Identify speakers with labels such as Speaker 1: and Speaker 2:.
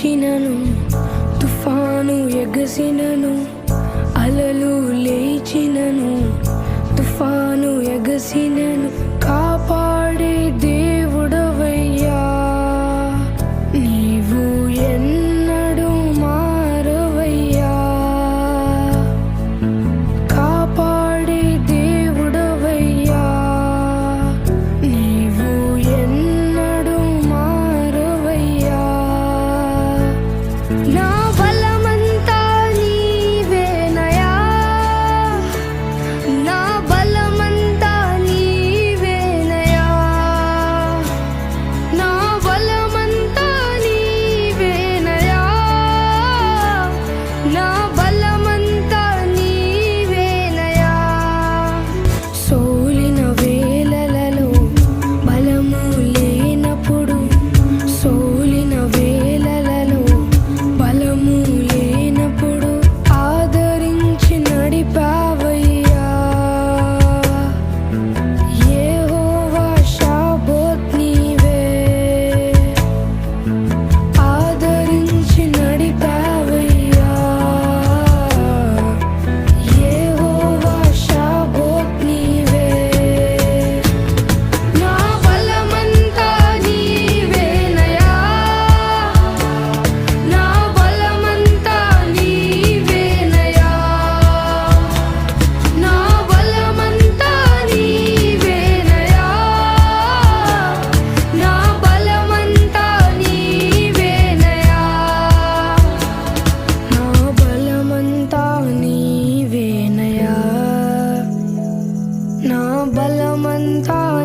Speaker 1: వచ్చినను తుఫాను ఎగసినను అలలు లేచి